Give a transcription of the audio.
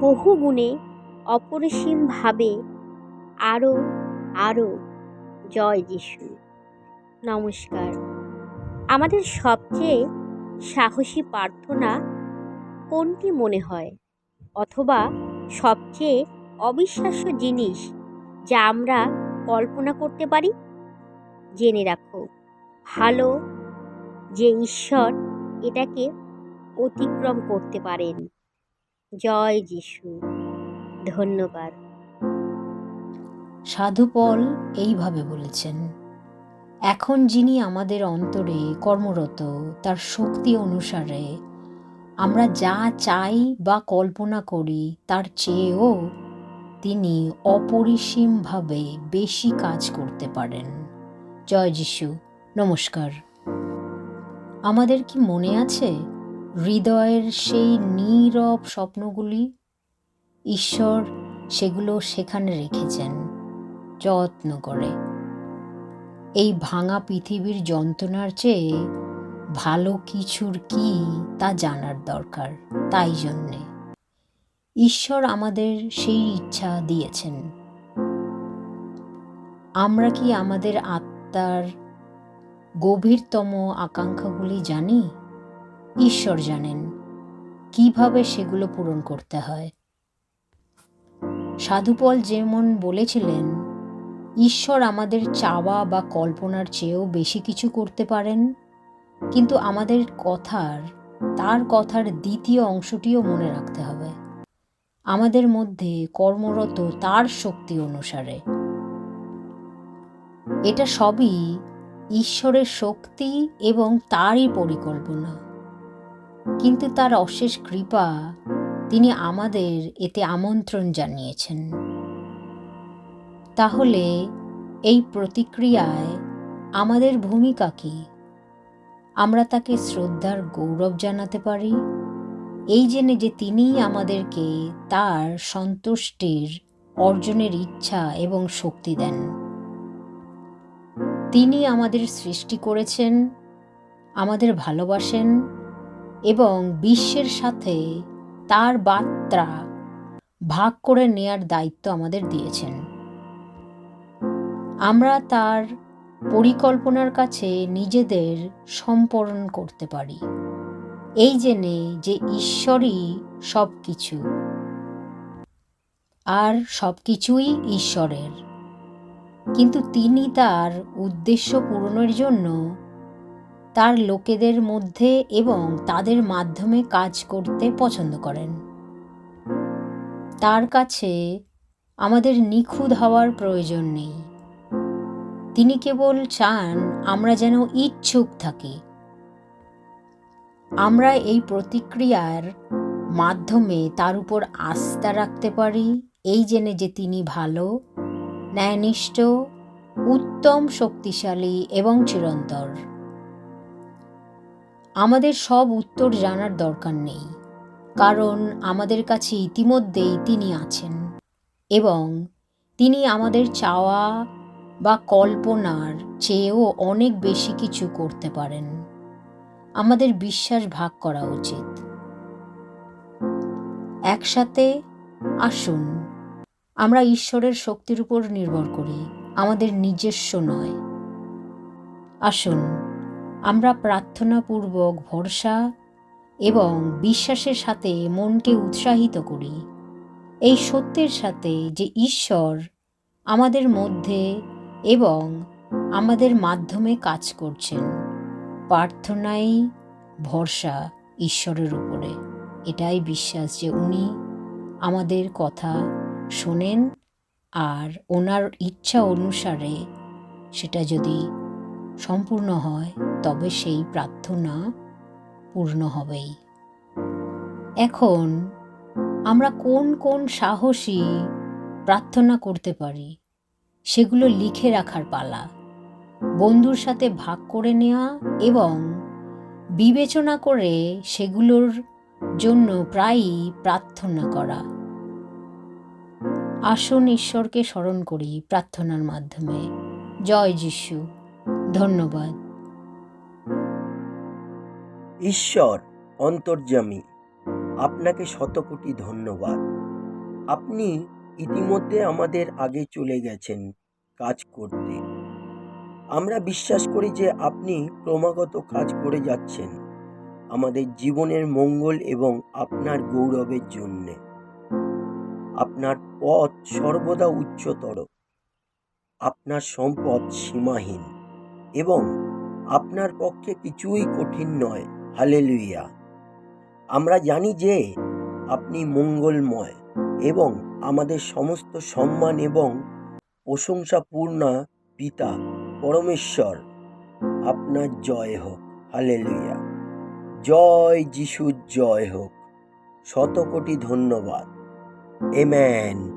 বহু গুণে অপরিসীমভাবে আরও আরও জয় যিশু। নমস্কার। আমাদের সবচেয়ে সাহসী প্রার্থনা কোনটি মনে হয়? অথবা সবচেয়ে অবিশ্বাস্য জিনিস যা আমরা কল্পনা করতে পারি? জেনে রাখো, ভালো যে ঈশ্বর এটাকে অতিক্রম করতে পারেন। জয় যিশু। ধন্যবাদ। সাধুপল এইভাবে বলেছেন, এখন যিনি আমাদের অন্তরে কর্মরত, তার শক্তি অনুসারে আমরা যা চাই বা কল্পনা করি, তার চেয়েও তিনি অপরিসীমভাবে বেশি কাজ করতে পারেন। জয় যিশু। নমস্কার। আমাদের কি মনে আছে? হৃদয়ের সেই নীরব স্বপ্নগুলি ঈশ্বর সেগুলো সেখানে রেখেছেন, যত্ন করে। এই ভাঙা পৃথিবীর যন্ত্রণার চেয়ে ভালো কিছুর কি তা জানার দরকার, তাই জন্যে ঈশ্বর আমাদের সেই ইচ্ছা দিয়েছেন। আমরা কি আমাদের আত্মার গভীরতম আকাঙ্ক্ষাগুলি জানি? ঈশ্বর জানেন কীভাবে সেগুলো পূরণ করতে হয়। সাধুপল যেমন বলেছিলেন, ঈশ্বর আমাদের চাওয়া বা কল্পনার চেয়েও বেশি কিছু করতে পারেন, কিন্তু আমাদের কথার, তার কথার দ্বিতীয় অংশটিও মনে রাখতে হবে। আমাদের মধ্যে কর্মরত তার শক্তি অনুসারে। এটা সবই ঈশ্বরের শক্তি এবং তারই পরিকল্পনা। কিন্তু তার অশেষ কৃপা, তিনি আমাদের এতে আমন্ত্রণ জানিয়েছেন। তাহলে এই প্রতিক্রিয়ায় আমাদের ভূমিকা কি? আমরা তাকে শ্রদ্ধার গৌরব জানাতে পারি? এই জেনে যে তিনিই আমাদেরকে তার সন্তুষ্টির অর্জনের ইচ্ছা এবং শক্তি দেন। তিনি আমাদের সৃষ্টি করেছেন, আমাদের ভালোবাসেন এবং বিশ্বের সাথে তার বার্তা ভাগ করে নেয়ার দায়িত্ব আমাদের দিয়েছেন। আমরা তার পরিকল্পনার কাছে নিজেদের সম্পরণ করতে পারি। এই জেনে যে ঈশ্বরই সব কিছু আর সব কিছুই ঈশ্বরের। কিন্তু তিনি তার উদ্দেশ্য পূরণের জন্য তার লোকেদের মধ্যে এবং তাদের মাধ্যমে কাজ করতে পছন্দ করেন। তার কাছে আমাদের নিখুঁত হওয়ার প্রয়োজন নেই। তিনি কেবল চান আমরা যেন ইচ্ছুক থাকি। আমরা এই প্রতিক্রিয়ার মাধ্যমে তার উপর আস্থা রাখতে পারি। এই জেনে যে তিনি ভালো, ন্যায়নিষ্ঠ, উত্তম, শক্তিশালী এবং চিরন্তর। আমাদের সব উত্তর জানার দরকার নেই, কারণ আমাদের কাছে ইতিমধ্যেই তিনি আছেন এবং তিনি আমাদের চাওয়া বা কল্পনার চেয়েও অনেক বেশি কিছু করতে পারেন। আমাদের বিশ্বাস ভাগ করা উচিত। একসাথে আসুন। আমরা ঈশ্বরের শক্তির উপর নির্ভর করি, আমাদের নিজস্ব নয়। আসুন। আমরা প্রার্থনাপূর্বক ভরসা এবং বিশ্বাসের সাথে মনকে উৎসাহিত করি। এই সত্যের সাথে যে ঈশ্বর আমাদের মধ্যে এবং আমাদের মাধ্যমে কাজ করছেন, প্রার্থনাই ভরসা ঈশ্বরের উপরে। এটাই বিশ্বাস যে উনি আমাদের কথা শোনেন আর ওনার ইচ্ছা অনুসারে সেটা যদি সম্পূর্ণ হয় তবে সেই প্রার্থনা পূর্ণ হবেই। এখন আমরা কোন কোন সাহসী প্রার্থনা করতে পারি, সেগুলো লিখে রাখার পালা, বন্ধুর সাথে ভাগ করে নেওয়া এবং বিবেচনা করে সেগুলোর জন্য প্রায়ই প্রার্থনা করা। আসুন ঈশ্বরকে স্মরণ করি প্রার্থনার মাধ্যমে। জয় যিশু। ধন্যবাদ। ঈশ্বর অন্তর্যামী। আপনাকে শতকোটি ধন্যবাদ। আপনি ইতিমধ্যে আমাদের আগে চলে গেছেন কাজ করতে। আমরা বিশ্বাস করি যে আপনি ক্রমাগত কাজ করে যাচ্ছেন আমাদের জীবনের মঙ্গল এবং আপনার গৌরবের জন্যে। আপনার পথ সর্বদা উচ্চতর। আপনার সম্পদ সীমাহীন এবং আপনার পক্ষে কিছুই কঠিন নয়। হালেলুইয়া আমরা জানি যে আপনি মঙ্গলময় এবং আমাদের সমস্ত সম্মান এবং প্রশংসাপূর্ণ পিতা পরমেশ্বর। আপনার জয় হোক হালেলুইয়া জয় যিশুর জয় হোক। শত কোটি ধন্যবাদ। এম্যান